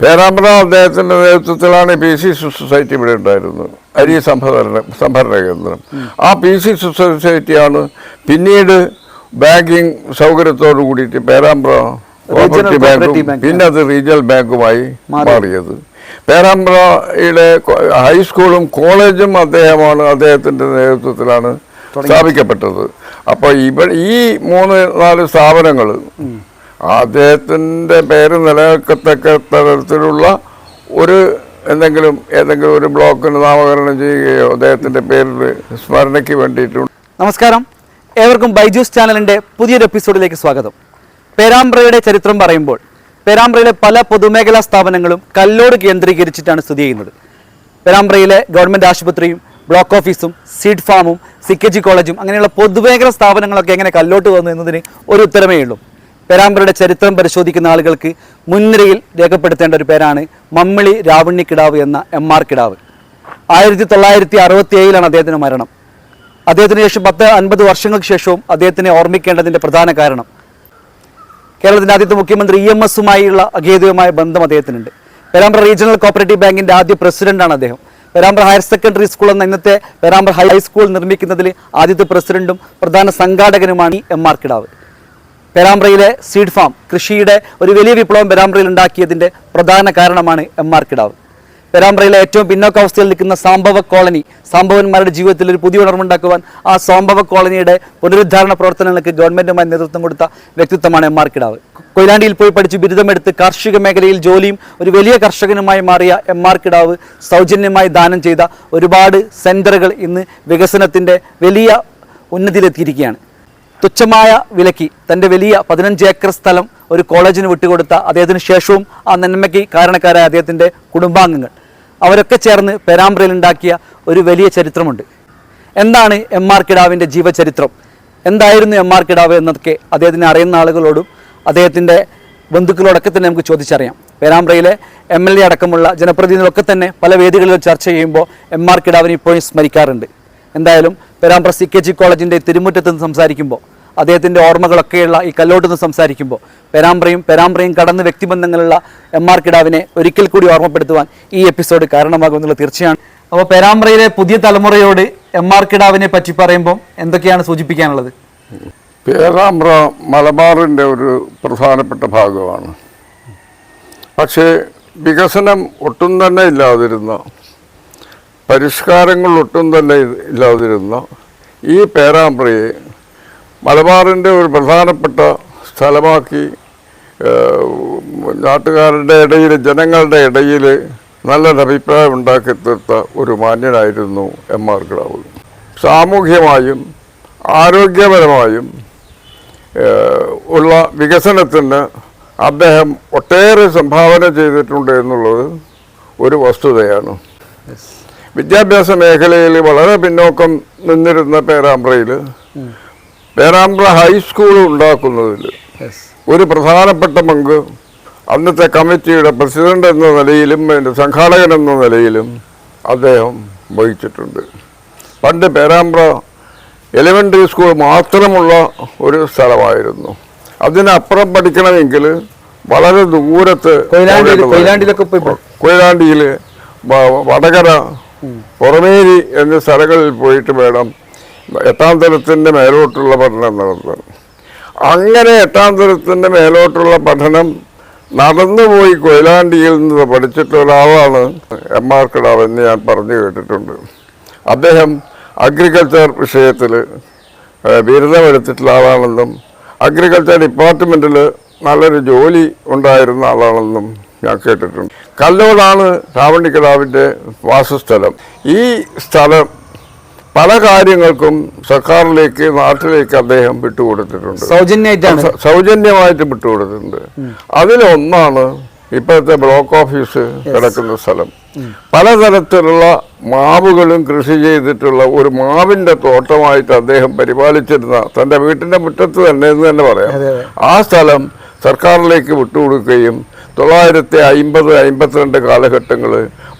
പേരാമ്പ്ര അദ്ദേഹത്തിന്റെ നേതൃത്വത്തിലാണ് P C society ഇവിടെ ഉണ്ടായിരുന്നത്. അരി സംഭരണ സംഭരണ കേന്ദ്രം. ആ പി സി സൊസൈറ്റിയാണ് പിന്നീട് ബാങ്കിങ് സൗകര്യത്തോടു കൂടിയിട്ട് പേരാമ്പ്ര കോപ്പറേറ്റീവ് ബാങ്കും. പിന്നെ അത് റീജിയണൽ ബാങ്കുമായി മാറി. മാറിയത്. പേരാമ്പ്രയുടെ ഹൈസ്കൂളും കോളേജും അദ്ദേഹമാണ് അദ്ദേഹത്തിന്റെ നേതൃത്വത്തിലാണ് സ്ഥാപിക്കപ്പെട്ടത്. അപ്പോൾ ഇവ ഈ മൂന്ന് നാല് സ്ഥാപനങ്ങൾ അദ്ദേഹത്തിന്റെ പേര് നിലനിൽക്കത്തക്ക തരത്തിലുള്ള ഒരു എന്തെങ്കിലും ഏതെങ്കിലും ഒരു ബ്ലോക്കിന് നാമകരണം ചെയ്യുകയോ അദ്ദേഹത്തിന്റെ പേരിൽ സ്മരണയ്ക്ക് വേണ്ടിയിട്ടുണ്ട്. നമസ്കാരം. ഏവർക്കും ബൈജൂസ് ചാനലിന്റെ പുതിയൊരു എപ്പിസോഡിലേക്ക് സ്വാഗതം. പേരാമ്പ്രയുടെ ചരിത്രം പറയുമ്പോൾ പേരാമ്പ്രയിലെ പല പൊതുമേഖലാ സ്ഥാപനങ്ങളും കല്ലോട് കേന്ദ്രീകരിച്ചിട്ടാണ് സ്ഥിതി ചെയ്യുന്നത്. പേരാമ്പ്രയിലെ ഗവൺമെന്റ് ആശുപത്രിയും ബ്ലോക്ക് ഓഫീസും സീഡ് ഫാമും സി കോളേജും അങ്ങനെയുള്ള പൊതുമേഖലാ സ്ഥാപനങ്ങളൊക്കെ എങ്ങനെ കല്ലോട്ട് വന്നു എന്നതിന് ഒരു ഉത്തരമേ ഉള്ളൂ. പേരാമ്പ്രയുടെ ചരിത്രം പരിശോധിക്കുന്ന ആളുകൾക്ക് മുൻനിരയിൽ രേഖപ്പെടുത്തേണ്ട ഒരു പേരാണ് മമ്മിളി രാവണ്ണി കിടാവ് എന്ന എം ആർ കിടാവ്. ആയിരത്തി തൊള്ളായിരത്തി അറുപത്തി ഏഴിലാണ് അദ്ദേഹത്തിന് മരണം. അദ്ദേഹത്തിന് ശേഷം പത്ത് അൻപത് വർഷങ്ങൾക്ക് ശേഷവും അദ്ദേഹത്തിനെ ഓർമ്മിക്കേണ്ടതിന്റെ പ്രധാന കാരണം. കേരളത്തിന്റെ ആദ്യത്തെ മുഖ്യമന്ത്രി ഇ എം എസുമായുള്ള അഗേതുവുമായ ബന്ധം അദ്ദേഹത്തിനുണ്ട്. പേരാമ്പ്ര റീജിയണൽ കോപ്പറേറ്റീവ് ബാങ്കിന്റെ ആദ്യ പ്രസിഡന്റാണ് അദ്ദേഹം. പേരാമ്പ്ര ഹയർ സെക്കൻഡറി സ്കൂൾ എന്ന ഇന്നത്തെ പേരാമ്പ്ര ഹൈസ്കൂൾ നിർമ്മിക്കുന്നതിൽ ആദ്യത്തെ പ്രസിഡന്റും പ്രധാന സംഘാടകനുമാണ് എം ആർ കിടാവ്. പേരാമ്പ്രയിലെ സീഡ് ഫാം കൃഷിയുടെ ഒരു വലിയ വിപ്ലവം പെരാമ്പ്രയിൽ ഉണ്ടാക്കിയതിന്റെ പ്രധാന കാരണമാണ് എം ആർ കിടാവ്. പെരാമ്പ്രയിലെ ഏറ്റവും പിന്നോക്കാവസ്ഥയിൽ നിൽക്കുന്ന സാംഭവ കോളനി സാംഭവന്മാരുടെ ജീവിതത്തിൽ ഒരു പുതിയ ഉണർവുണ്ടാക്കുവാൻ ആ സാംഭവ കോളനിയുടെ പുനരുദ്ധാരണ പ്രവർത്തനങ്ങൾക്ക് ഗവൺമെന്റുമായി നേതൃത്വം കൊടുത്ത വ്യക്തിത്വമാണ് എം ആർ കിടാവ്. കൊയിലാണ്ടിയിൽ പോയി പഠിച്ച് ബിരുദമെടുത്ത് കാർഷിക മേഖലയിൽ ജോലിയും ഒരു വലിയ കർഷകനുമായി മാറിയ എം ആർ കിടാവ് സൗജന്യമായി ദാനം ചെയ്ത ഒരുപാട് സെന്ററുകൾ ഇന്ന് വികസനത്തിന്റെ വലിയ ഉന്നതിയിലെത്തിയിരിക്കുകയാണ്. തുച്ഛമായ വിലയ്ക്ക് തന്റെ വലിയ പതിനഞ്ച് ഏക്കർ സ്ഥലം ഒരു കോളേജിന് വിട്ടുകൊടുത്ത അദ്ദേഹത്തിന് ശേഷവും ആ നന്മയ്ക്ക് കാരണക്കാരായ അദ്ദേഹത്തിന്റെ കുടുംബാംഗങ്ങൾ. അവരൊക്കെ ചേർന്ന് പേരാമ്പ്രയിൽ ഉണ്ടാക്കിയ ഒരു വലിയ ചരിത്രമുണ്ട്. എന്താണ് എം ആർ കിടാവിന്റെ ജീവചരിത്രം? എന്തായിരുന്നു എം ആർ കിടാവ് എന്നൊക്കെ അദ്ദേഹത്തിനെ അറിയുന്ന ആളുകളോടും അദ്ദേഹത്തിന്റെ ബന്ധുക്കളോടൊക്കെ തന്നെ നമുക്ക് ചോദിച്ചറിയാം. പേരാമ്പ്രയിലെ എം എൽ എ അടക്കമുള്ള ജനപ്രതിനിധികളൊക്കെ തന്നെ പല വേദികളിലും ചർച്ച ചെയ്യുമ്പോൾ എം ആർ കിടാവിനെ ഇപ്പോഴും സ്മരിക്കാറുണ്ട്. എന്തായാലും പേരാമ്പ്ര സി കെ ജി കോളേജിന്റെ തിരുമുറ്റത്ത് നിന്ന് സംസാരിക്കുമ്പോൾ അദ്ദേഹത്തിന്റെ ഓർമ്മകളൊക്കെയുള്ള ഈ കല്ലോട്ട് നിന്ന് സംസാരിക്കുമ്പോൾ പേരാമ്പ്രയും പേരാമ്പ്രയും കടന്ന് വ്യക്തിബന്ധങ്ങളുള്ള എം ആർ കിടാവിനെ ഒരിക്കൽ കൂടി ഓർമ്മപ്പെടുത്തുവാൻ ഈ എപ്പിസോഡ് കാരണമാകുമെന്നുള്ള തീർച്ചയാണ്. അപ്പോൾ പേരാമ്പ്രയിലെ പുതിയ തലമുറയോട് എം ആർ കിടാവിനെ പറ്റി പറയുമ്പോൾ എന്തൊക്കെയാണ് സൂചിപ്പിക്കാനുള്ളത്? പേരാമ്പ്ര മലബാറിന്റെ ഒരു പ്രധാനപ്പെട്ട ഭാഗമാണ്. പക്ഷേ വികസനം ഒട്ടും തന്നെ ഇല്ലാതിരുന്ന പരിഷ്കാരങ്ങൾ ഒട്ടും തന്നെ ഇല്ലാതിരുന്ന ഈ പേരാമ്പ്രയെ മലബാറിന്റെ ഒരു പ്രധാനപ്പെട്ട സ്ഥലമാക്കി നാട്ടുകാരുടെ ഇടയിൽ ജനങ്ങളുടെ ഇടയിൽ നല്ലൊരു അഭിപ്രായം ഉണ്ടാക്കി തീർത്ത ഒരു മാന്യനായിരുന്നു എം ആർ കിടാവ് സാമൂഹ്യമായും ആരോഗ്യപരമായും ഉള്ള വികസനത്തിന് അദ്ദേഹം ഒട്ടേറെ സംഭാവന ചെയ്തിട്ടുണ്ട് എന്നുള്ളത് ഒരു വസ്തുതയാണ്. വിദ്യാഭ്യാസ മേഖലയിൽ വളരെ പിന്നോക്കം നിന്നിരുന്ന പേരാമ്പ്രയിൽ. പേരാമ്പ്ര ഹൈസ്കൂൾ ഉണ്ടാക്കുന്നതിൽ ഒരു പ്രധാനപ്പെട്ട പങ്ക് അന്നത്തെ കമ്മിറ്റിയുടെ പ്രസിഡന്റ് എന്ന നിലയിലും അതിന്റെ സംഘാടകൻ എന്ന നിലയിലും അദ്ദേഹം വഹിച്ചിട്ടുണ്ട്. പണ്ട് പേരാമ്പ്ര എലിമെന്ററി സ്കൂൾ മാത്രമുള്ള ഒരു സ്ഥലമായിരുന്നു. അതിനപ്പുറം പഠിക്കണമെങ്കിൽ വളരെ ദൂരത്ത് കൊയിലാണ്ടിയിൽ കൊയിലാണ്ടിയിലൊക്കെ വടകര പുറമേരി എന്നീ സ്ഥലങ്ങളിൽ പോയിട്ട് വേണം എട്ടാം തരത്തിന്റെ മേലോട്ടുള്ള പഠനം നടത്താൻ. അങ്ങനെ എട്ടാം തരത്തിന്റെ മേലോട്ടുള്ള പഠനം നടന്നുപോയി കൊയിലാണ്ടിയിൽ നിന്ന് പഠിച്ചിട്ട ഒരാളാണ് എം ആർ കിടാവ് എന്ന് ഞാൻ പറഞ്ഞു കേട്ടിട്ടുണ്ട്. അദ്ദേഹം അഗ്രികൾച്ചർ വിഷയത്തിൽ ബിരുദമെടുത്തിട്ടുള്ള ആളാണെന്നും അഗ്രികൾച്ചർ ഡിപ്പാർട്ട്മെന്റിൽ നല്ലൊരു ജോലി ഉണ്ടായിരുന്ന ആളാണെന്നും ഞാൻ കേട്ടിട്ടുണ്ട്. കല്ലോടാണ് രാവണിക്കിടാവിന്റെ വാസസ്ഥലം. ഈ സ്ഥലം പല കാര്യങ്ങൾക്കും സർക്കാരിലേക്ക് നാട്ടിലേക്ക് അദ്ദേഹം വിട്ടുകൊടുത്തിട്ടുണ്ട്. സൗജന്യമായിട്ടാണ്. സൗജന്യമായിട്ട് വിട്ടുകൊടുത്തിട്ടുണ്ട്. അതിലൊന്നാണ് ഇപ്പോഴത്തെ ബ്ലോക്ക് ഓഫീസ് കിടക്കുന്ന സ്ഥലം. പലതരത്തിലുള്ള മാവുകളും കൃഷി ചെയ്തിട്ടുള്ള ഒരു മാവിന്റെ തോട്ടമായിട്ട് അദ്ദേഹം പരിപാലിച്ചിരുന്ന തന്റെ വീട്ടിന്റെ മുറ്റത്ത് തന്നെ എന്ന് തന്നെ പറയാം. ആ സ്ഥലം സർക്കാരിലേക്ക് വിട്ടുകൊടുക്കുകയും തൊള്ളായിരത്തി അമ്പത് അമ്പത്തിരണ്ട് കാലഘട്ടങ്ങൾ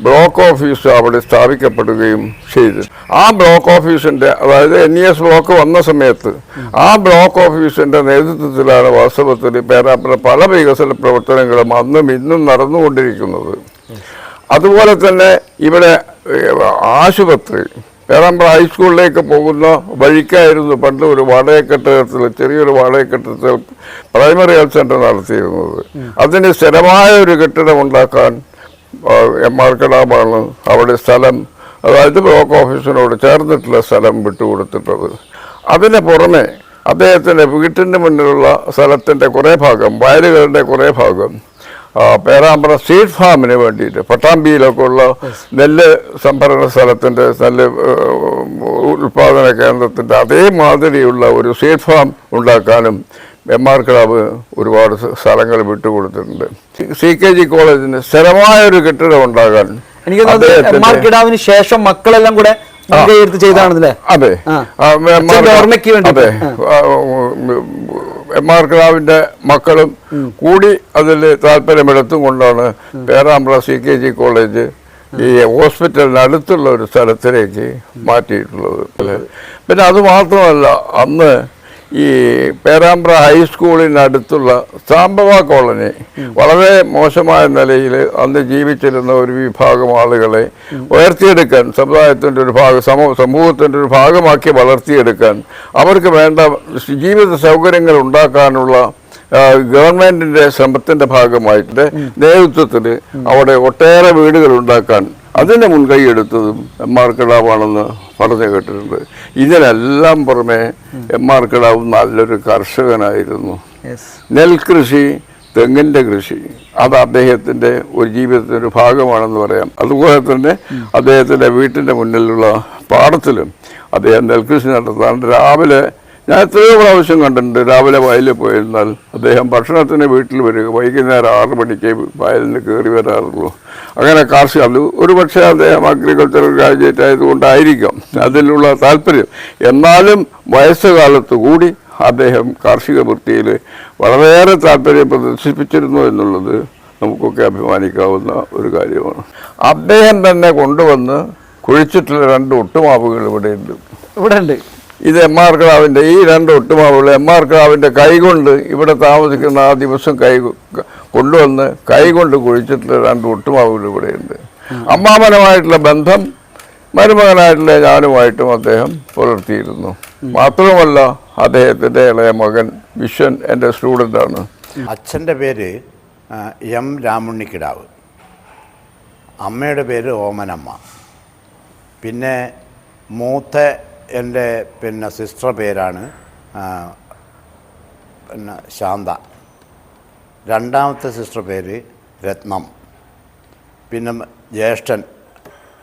ബ്ലോക്ക് ഓഫീസ് അവിടെ സ്ഥാപിക്കപ്പെടുകയും ചെയ്തു. ആ ബ്ലോക്ക് ഓഫീസിന്റെ അതായത് എൻ ഇ എസ് ബ്ലോക്ക് വന്ന സമയത്ത് ആ ബ്ലോക്ക് ഓഫീസിന്റെ നേതൃത്വത്തിലാണ് വാസ്തവത്തിൽ പേരാമ്പ്ര പല വികസന പ്രവർത്തനങ്ങളും അന്നും ഇന്നും നടന്നുകൊണ്ടിരിക്കുന്നത്. അതുപോലെ തന്നെ ഇവിടെ ആശുപത്രി പേരാമ്പ്ര ഹൈസ്കൂളിലേക്ക് പോകുന്ന വഴിക്കായിരുന്നു പണ്ട് ഒരു വാടകക്കെട്ടിടത്തിൽ ചെറിയൊരു വാടകക്കെട്ടിടത്തിൽ പ്രൈമറി ഹെൽത്ത് സെന്റർ നടത്തിയിരുന്നത്. അതിന് സ്ഥിരമായ ഒരു കെട്ടിടം ഉണ്ടാക്കാൻ എം ആർ കലാമാണ് അവിടെ സ്ഥലം അതായത് ബ്ലോക്ക് ഓഫീസിനോട് ചേർന്നിട്ടുള്ള സ്ഥലം വിട്ടുകൊടുത്തിട്ടത്. അതിന് പുറമെ അദ്ദേഹത്തിന്റെ വീട്ടിന്റെ മുന്നിലുള്ള സ്ഥലത്തിന്റെ കുറേ ഭാഗം വയലുകളുടെ കുറേ ഭാഗം പേരാമ്പ്ര സീഡ് ഫാമിന് വേണ്ടിയിട്ട്. പട്ടാമ്പിയിലൊക്കെ ഉള്ള നെല്ല് സംഭരണ സ്ഥലത്തിന്റെ നെല്ല് ഉൽപാദന കേന്ദ്രത്തിന്റെ അതേമാതിരിയുള്ള ഒരു സീഡ് ഫാം ഉണ്ടാക്കാനും എം ആർ ക്ലബ് ഒരുപാട് സ്ഥ- സ്ഥലങ്ങൾ വിട്ടുകൊടുത്തിട്ടുണ്ട്. സി കെ ജി കോളേജിന് സ്ഥിരമായ ഒരു കെട്ടിടം ഉണ്ടാകാൻ എനിക്ക് തോന്നുന്നത് എം ആർ കിടാവിന് ശേഷം മക്കളെല്ലാം കൂടെ ചെയ്താണെന്നല്ലേ അതെ. അതെ. എം ആർ മക്കളും കൂടി അതിൽ താല്പര്യമെടുത്തും കൊണ്ടാണ് Perambra C K G college ഈ ഹോസ്പിറ്റലിന് അടുത്തുള്ള ഒരു സ്ഥലത്തിലേക്ക് മാറ്റിയിട്ടുള്ളത്. പിന്നെ അത് മാത്രമല്ല അന്ന് ഈ പേരാമ്പ്ര ഹൈസ്കൂളിനടുത്തുള്ള സാംബവ കോളനി. വളരെ മോശമായ നിലയിൽ അന്ന് ജീവിച്ചിരുന്ന ഒരു വിഭാഗം ആളുകളെ ഉയർത്തിയെടുക്കാൻ സമുദായത്തിന്റെ ഒരു ഭാഗം സമൂഹ സമൂഹത്തിന്റെ ഒരു ഭാഗമാക്കി വളർത്തിയെടുക്കാൻ അവർക്ക് വേണ്ട ജീവിത സൗകര്യങ്ങൾ ഉണ്ടാക്കാനുള്ള ഗവൺമെന്റിന്റെ ഗവൺമെന്റിന്റെ ശ്രമത്തിന്റെ ഭാഗമായിട്ട് നേതൃത്വത്തിൽ അവിടെ ഒട്ടേറെ വീടുകൾ ഉണ്ടാക്കാൻ അതിന് മുൻകൈ എടുത്തതും എം ആർ കിടാവാണെന്ന് പറഞ്ഞു കേട്ടിട്ടുണ്ട്. ഇതിനെല്ലാം പുറമെ എം ആർ കിടാവ് നല്ലൊരു കർഷകനായിരുന്നു. നെൽകൃഷി തെങ്ങിന്റെ കൃഷി അത് അദ്ദേഹത്തിന്റെ ഒരു ജീവിതത്തിന്റെ ഒരു ഭാഗമാണെന്ന് പറയാം. അതുപോലെ തന്നെ അദ്ദേഹത്തിന്റെ വീട്ടിന്റെ മുന്നിലുള്ള പാടത്തിലും അദ്ദേഹം നെൽകൃഷി നടത്താൻ രാവിലെ ഞാൻ എത്രയോ പ്രാവശ്യം കണ്ടിട്ടുണ്ട്. രാവിലെ വയലിൽ പോയിരുന്നാൽ അദ്ദേഹം ഭക്ഷണത്തിന് വീട്ടിൽ വരിക. വൈകുന്നേരം ആറ് മണിക്ക് വയലിന് കയറി വരാറുള്ളൂ. അങ്ങനെ കാർഷിക ഒരു പക്ഷേ അദ്ദേഹം അഗ്രികൾച്ചറൽ ഗ്രാജുവേറ്റ് ആയതുകൊണ്ടായിരിക്കാം. അതിലുള്ള താല്പര്യം. എന്നാലും വയസ്സുകാലത്ത് കൂടി അദ്ദേഹം കാർഷിക വൃത്തിയിൽ വളരെയേറെ താല്പര്യം പ്രദർശിപ്പിച്ചിരുന്നു എന്നുള്ളത് നമുക്കൊക്കെ അഭിമാനിക്കാവുന്ന ഒരു കാര്യമാണ്. അദ്ദേഹം തന്നെ കൊണ്ടുവന്ന് കുഴിച്ചിട്ടുള്ള രണ്ട് ഒട്ടുമാവുകൾ ഇവിടെയുണ്ട് ഇവിടെ ഉണ്ട്. ഇത് എം ആർ ക്ലാവിന്റെ ഈ രണ്ട് ഒട്ടുമാവുകൾ എം ആർ ക്ലാവിന്റെ കൈകൊണ്ട് ഇവിടെ താമസിക്കുന്ന ആ ദിവസം കൈ കൊ- കൊണ്ടുവന്ന് കൈകൊണ്ട് കുഴിച്ചിട്ടുള്ള രണ്ട് ഒട്ടുമാവുകൾ ഇവിടെയുണ്ട്. അമ്മാമനമായിട്ടുള്ള ബന്ധം മരുമകനായിട്ടുള്ള ഞാനുമായിട്ടും അദ്ദേഹം പുലർത്തിയിരുന്നു. മാത്രമല്ല അദ്ദേഹത്തിന്റെ ഇളയ മകൻ വിശ്വൻ എന്റെ സ്റ്റുഡന്റാണ്. അച്ഛന്റെ പേര് എം രാമുണ്ണിക്കിടാവ്. അമ്മയുടെ പേര് ഓമനമ്മ. പിന്നെ മൂത്ത എന്റെ പിന്നെ സിസ്റ്റർ പേരാണ് പിന്നെ ശാന്ത. രണ്ടാമത്തെ സിസ്റ്റർ പേര് രത്നം. പിന്നെ ജ്യേഷ്ഠൻ.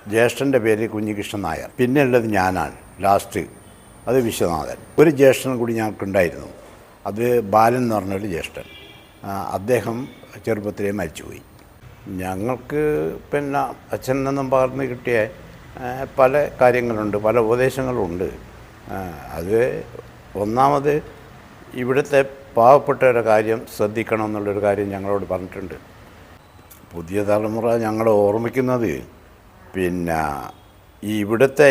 ജ്യേഷ്ഠന്റെ പേര് കുഞ്ഞികൃഷ്ണൻ നായർ. പിന്നെ ഉള്ളത് ഞാനാണ് ലാസ്റ്റ്. അത് വിശ്വനാഥൻ. ഒരു ജ്യേഷ്ഠൻ കൂടി ഞങ്ങൾക്കുണ്ടായിരുന്നു. അത് ബാലൻ എന്ന് പറഞ്ഞൊരു ജ്യേഷ്ഠൻ. അദ്ദേഹം ചെറുപ്പത്തിലേ മരിച്ചുപോയി. ഞങ്ങൾക്ക് പിന്നെ അച്ഛൻ നിന്നും പകർന്ന് കിട്ടിയ പല കാര്യങ്ങളുണ്ട് പല ഉപദേശങ്ങളുണ്ട്. അത് ഒന്നാമത് ഇവിടുത്തെ പാവപ്പെട്ടവരുടെ കാര്യം ശ്രദ്ധിക്കണം എന്നുള്ളൊരു കാര്യം ഞങ്ങളോട് പറഞ്ഞിട്ടുണ്ട്. പുതിയ തലമുറ ഞങ്ങൾ ഓർമ്മിക്കുന്നത് പിന്നെ ഇവിടുത്തെ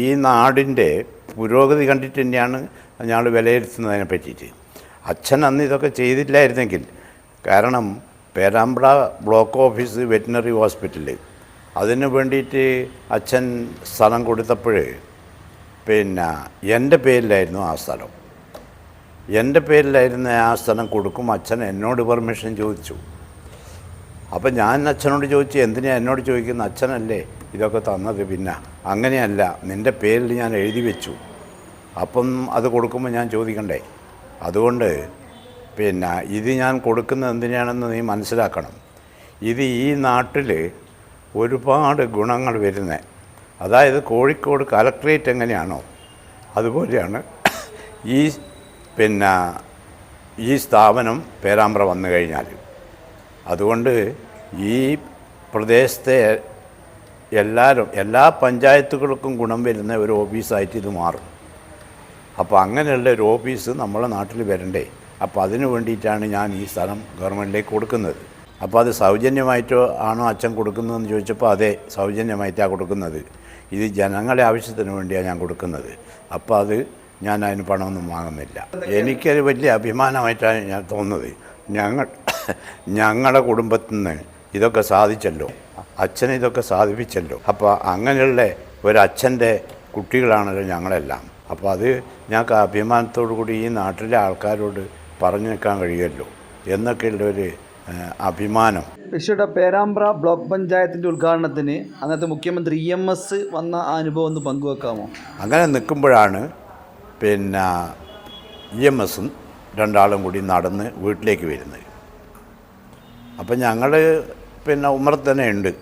ഈ നാടിന്റെ പുരോഗതി കണ്ടിട്ട് തന്നെയാണ് ഞങ്ങൾ വിലയിരുത്തുന്നതിനെ പറ്റിയിട്ട്. അച്ഛൻ അന്ന് ഇതൊക്കെ ചെയ്തില്ലായിരുന്നെങ്കിൽ കാരണം Perambra block office veterinary hospital അതിന് വേണ്ടിയിട്ട് അച്ഛൻ സ്ഥലം കൊടുത്തപ്പോൾ പിന്നെ എന്റെ പേരിലായിരുന്നു ആ സ്ഥലം. എന്റെ പേരിലായിരുന്ന ആ സ്ഥലം കൊടുക്കും. അച്ഛൻ എന്നോട് പെർമിഷൻ ചോദിച്ചു. അപ്പം ഞാൻ അച്ഛനോട് ചോദിച്ചു എന്തിനാണ് എന്നോട് ചോദിക്കുന്ന അച്ഛനല്ലേ ഇതൊക്കെ തന്നത്? പിന്നെ അങ്ങനെയല്ല നിന്റെ പേരിൽ ഞാൻ എഴുതി വെച്ചു. അപ്പം അത് കൊടുക്കുമ്പോൾ ഞാൻ ചോദിക്കണ്ടേ? അതുകൊണ്ട് പിന്നെ ഇത് ഞാൻ കൊടുക്കുന്നത് എന്തിനാണെന്ന് നീ മനസ്സിലാക്കണം. ഇത് ഈ നാട്ടിൽ ഒരുപാട് ഗുണങ്ങൾ വരുന്നത് അതായത് കോഴിക്കോട് കലക്ട്രേറ്റ് എങ്ങനെയാണോ അതുപോലെയാണ് ഈ പിന്നെ ഈ സ്ഥാപനം പേരാമ്പ്ര വന്നു കഴിഞ്ഞാൽ. അതുകൊണ്ട് ഈ പ്രദേശത്തെ എല്ലാവരും എല്ലാ പഞ്ചായത്തുകൾക്കും ഗുണം വരുന്ന ഒരു ഓഫീസായിട്ട് ഇത് മാറും. അപ്പോൾ അങ്ങനെയുള്ള ഒരു ഓഫീസ് നമ്മളെ നാട്ടിൽ വരണ്ടേ. അപ്പോൾ അതിനു വേണ്ടിയിട്ടാണ് ഞാൻ ഈ സ്ഥലം ഗവൺമെന്റിലേക്ക് കൊടുക്കുന്നത്. അപ്പോൾ അത് സൗജന്യമായിട്ടോ ആണോ അച്ഛൻ കൊടുക്കുന്നതെന്ന് ചോദിച്ചപ്പോൾ അതെ സൗജന്യമായിട്ടാണ് കൊടുക്കുന്നത്. ഇത് ജനങ്ങളുടെ ആവശ്യത്തിന് വേണ്ടിയാണ് ഞാൻ കൊടുക്കുന്നത്. അപ്പോൾ അത് ഞാൻ അതിന് പണമൊന്നും വാങ്ങുന്നില്ല. എനിക്കൊരു വലിയ അഭിമാനമായിട്ടാണ് ഞാൻ തോന്നുന്നത്. ഞങ്ങൾ ഞങ്ങളുടെ കുടുംബത്തിൽ നിന്ന് ഇതൊക്കെ സാധിച്ചല്ലോ. അച്ഛൻ ഇതൊക്കെ സാധിപ്പിച്ചല്ലോ. അപ്പോൾ അങ്ങനെയുള്ള ഒരച്ഛന്റെ കുട്ടികളാണല്ലോ ഞങ്ങളെല്ലാം. അപ്പോൾ അത് ഞങ്ങൾക്ക് അഭിമാനത്തോടു കൂടി ഈ നാട്ടിലെ ആൾക്കാരോട് പറഞ്ഞു നിൽക്കാൻ കഴിയുമല്ലോ. എന്നൊക്കെയുള്ളൊരു അഭിമാനം. ഋഷിയുടെ പേരാമ്പ്ര ബ്ലോക്ക് പഞ്ചായത്തിന്റെ ഉദ്ഘാടനത്തിന് അന്നത്തെ മുഖ്യമന്ത്രി ഇ എം എസ് വന്ന ആ അനുഭവം ഒന്ന് പങ്കുവെക്കാമോ? അങ്ങനെ നിൽക്കുമ്പോഴാണ് പിന്നെ ഇ എം എസും രണ്ടാളും കൂടി നടന്ന് വീട്ടിലേക്ക് വരുന്നത്. അപ്പം ഞങ്ങൾ പിന്നെ ഉമർ തന്നെ ഉണ്ട്.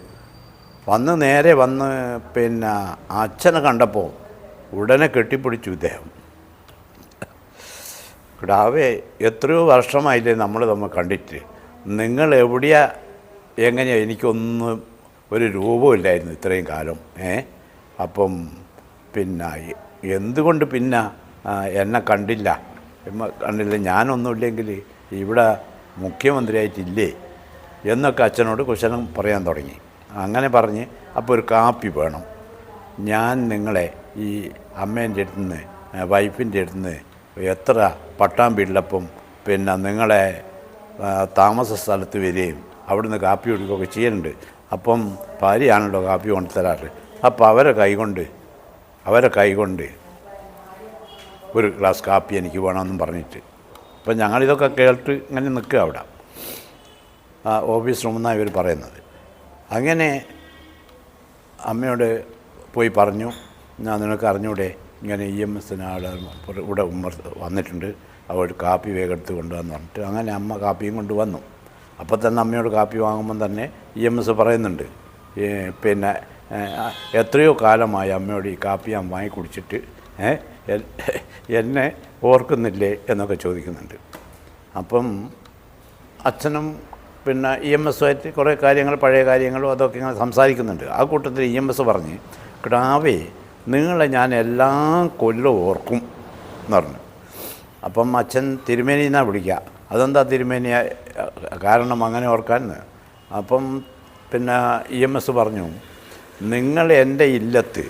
വന്ന് നേരെ വന്ന് പിന്നെ അച്ഛനെ കണ്ടപ്പോൾ ഉടനെ കെട്ടിപ്പിടിച്ചു ഇദ്ദേഹം. കിടാവേ എത്രയോ വർഷമായില്ലേ നമ്മൾ നമ്മൾ കണ്ടിട്ട്. നിങ്ങൾ എവിടെയാ എങ്ങനെയാ? എനിക്കൊന്നും ഒരു രൂപമില്ലായിരുന്നു ഇത്രയും കാലം. ഏ? അപ്പം പിന്നെ എന്തുകൊണ്ട് പിന്നെ എന്നെ കണ്ടില്ല? കണ്ടില്ല. ഞാനൊന്നുമില്ലെങ്കിൽ ഇവിടെ മുഖ്യമന്ത്രിയായിട്ടില്ലേ? എന്നൊക്കെ അച്ഛനോട് കുശലം പറയാൻ തുടങ്ങി. അങ്ങനെ പറഞ്ഞ് അപ്പോൾ ഒരു കാപ്പി വേണം. ഞാൻ നിങ്ങളെ ഈ അമ്മേന്റെ അടുത്ത് നിന്ന് വൈഫിന്റെ അടുത്ത് നിന്ന് എത്ര പട്ടാമ്പിള്ളപ്പം പിന്നെ നിങ്ങളെ താമസ സ്ഥലത്ത് വരികയും അവിടുന്ന് കാപ്പി കൊടുക്കുകയൊക്കെ ചെയ്യുന്നുണ്ട്. അപ്പം ഭാര്യയാണല്ലോ കാപ്പി കൊണ്ട് തരാറ് അപ്പോൾ അവരെ കൈകൊണ്ട് അവരെ കൈകൊണ്ട് ഒരു ഗ്ലാസ് കാപ്പി എനിക്ക് വേണമെന്നും പറഞ്ഞിട്ട്. അപ്പം ഞങ്ങളിതൊക്കെ കേട്ട് ഇങ്ങനെ നിൽക്കുക അവിടെ. ഓഫീസ് റൂമിൽ നിന്നാണ് ഇവർ പറയുന്നത്. അങ്ങനെ അമ്മയോട് പോയി പറഞ്ഞു. ഞാൻ നിനക്ക് അറിഞ്ഞൂടെ ഇങ്ങനെ ഇ എം എസിന് ആൾ ഇവിടെ വന്നിട്ടുണ്ട്. അവർ കാപ്പി വേഗം എടുത്ത് കൊണ്ടുവന്ന് പറഞ്ഞിട്ട് അങ്ങനെ അമ്മ കാപ്പിയും കൊണ്ട് വന്നു അപ്പോൾ തന്നെ അമ്മയോട് കാപ്പി വാങ്ങുമ്പം തന്നെ ഇ എം എസ് പറയുന്നുണ്ട് പിന്നെ എത്രയോ കാലമായി അമ്മയോട് ഈ കാപ്പി ഞാൻ വാങ്ങി കുടിച്ചിട്ട് എന്നെ ഓർക്കുന്നില്ലേ? എന്നൊക്കെ ചോദിക്കുന്നുണ്ട്. അപ്പം അച്ഛനും പിന്നെ ഇ എം എസുമായിട്ട് കുറേ കാര്യങ്ങൾ പഴയ കാര്യങ്ങളും അതൊക്കെ ഇങ്ങനെ സംസാരിക്കുന്നുണ്ട്. ആ കൂട്ടത്തിൽ ഇ എം എസ് പറഞ്ഞ് കിടാവേ നിങ്ങളെ ഞാൻ എല്ലാ കൊല്ലവും ഓർക്കും എന്ന് പറഞ്ഞു. അപ്പം അച്ഛൻ തിരുമേനി എന്നാണ് വിളിക്കുക. അതെന്താ തിരുമേനി? കാരണം അങ്ങനെ ഓർക്കാൻ അപ്പം പിന്നെ ഇ എം എസ് പറഞ്ഞു നിങ്ങൾ എന്റെ ഇല്ലത്ത്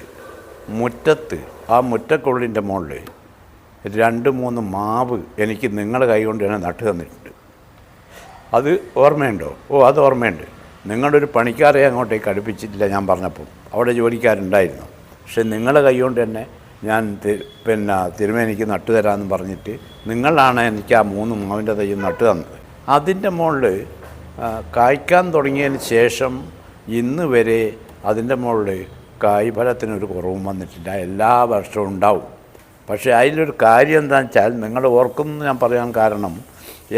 മുറ്റത്ത് ആ മുറ്റക്കുള്ളിന്റെ മുകളിൽ രണ്ട് മൂന്ന് മാവ് എനിക്ക് നിങ്ങളുടെ കൈ കൊണ്ട് തന്നെ നട്ടു തന്നിട്ടുണ്ട്. അത് ഓർമ്മയുണ്ടോ? ഓ അത് ഓർമ്മയുണ്ട്. നിങ്ങളുടെ ഒരു പണിക്കാരെ അങ്ങോട്ടേക്ക് അടുപ്പിച്ചിട്ടില്ല ഞാൻ പറഞ്ഞപ്പോൾ. അവിടെ ജോലിക്കാരുണ്ടായിരുന്നു. പക്ഷെ നിങ്ങളുടെ കൈ കൊണ്ട് തന്നെ ഞാൻ പിന്നെ തിരുമേനിക്ക് നട്ടു തരാമെന്ന് പറഞ്ഞിട്ട് നിങ്ങളാണ് എനിക്ക് ആ മൂന്ന് മാവിന്റെ തൈ നട്ടു തന്നത്. അതിന്റെ മുകളിൽ കായ്ക്കാൻ തുടങ്ങിയതിന് ശേഷം ഇന്ന് വരെ അതിന്റെ മുകളിൽ കായ്ഫലത്തിനൊരു കുറവും വന്നിട്ടില്ല. എല്ലാ വർഷവും ഉണ്ടാവും. പക്ഷേ അതിലൊരു കാര്യം എന്താണെന്ന് വെച്ചാൽ നിങ്ങൾ ഓർക്കുന്നു ഞാൻ പറയാൻ കാരണം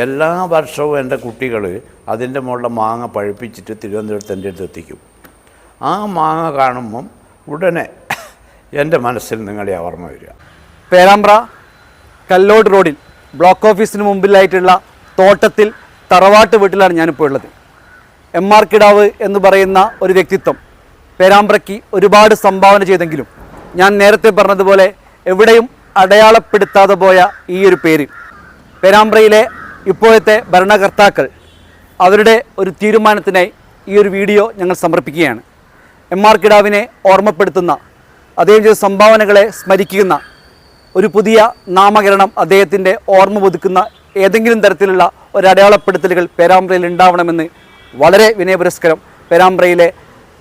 എല്ലാ വർഷവും എന്റെ കുട്ടികൾ അതിന്റെ മുകളിൽ മാങ്ങ പഴുപ്പിച്ചിട്ട് തിരുവനന്തപുരത്ത് എന്റെ അടുത്ത് എത്തിക്കും. ആ മാങ്ങ കാണുമ്പം ഉടനെ എന്റെ മനസ്സിൽ നിങ്ങളെ ഓർമ്മ വരിക. പേരാമ്പ്ര കല്ലോട് റോഡിൽ ബ്ലോക്ക് ഓഫീസിന് മുമ്പിലായിട്ടുള്ള തോട്ടത്തിൽ തറവാട്ട് വീട്ടിലാണ് ഞാനിപ്പോൾ ഉള്ളത്. എം ആർ കിടാവ് എന്ന് പറയുന്ന ഒരു വ്യക്തിത്വം പേരാമ്പ്രയ്ക്ക് ഒരുപാട് സംഭാവന ചെയ്തെങ്കിലും ഞാൻ നേരത്തെ പറഞ്ഞതുപോലെ എവിടെയും അടയാളപ്പെടുത്താതെ പോയ ഈ ഒരു പേര്. പേരാമ്പ്രയിലെ ഇപ്പോഴത്തെ ഭരണകർത്താക്കൾ അവരുടെ ഒരു തീരുമാനത്തിനായി ഈ ഒരു വീഡിയോ ഞങ്ങൾ സമർപ്പിക്കുകയാണ്. എം ആർ കിടാവിനെ ഓർമ്മപ്പെടുത്തുന്ന അദ്ദേഹം ചെയ്ത സംഭാവനകളെ സ്മരിക്കുന്ന ഒരു പുതിയ നാമകരണം അദ്ദേഹത്തിന്റെ ഓർമ്മ പുതുക്കുന്ന ഏതെങ്കിലും തരത്തിലുള്ള ഒരു അടയാളപ്പെടുത്തലുകൾ പേരാമ്പ്രയിൽ ഉണ്ടാവണമെന്ന് വളരെ വിനയപുരസ്കരം പേരാമ്പ്രയിലെ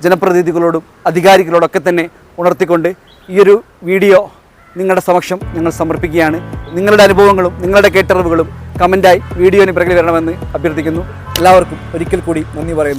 ജനപ്രതിനിധികളോടും അധികാരികളോടൊക്കെ തന്നെ ഉണർത്തിക്കൊണ്ട് ഈ ഒരു വീഡിയോ നിങ്ങളുടെ സമക്ഷം ഞങ്ങൾ സമർപ്പിക്കുകയാണ്. നിങ്ങളുടെ അനുഭവങ്ങളും നിങ്ങളുടെ കേട്ടറിവുകളും കമന്റായി വീഡിയോന് പിറകിൽ വരണമെന്ന് അഭ്യർത്ഥിക്കുന്നു. എല്ലാവർക്കും ഒരിക്കൽ കൂടി നന്ദി പറയുന്നു.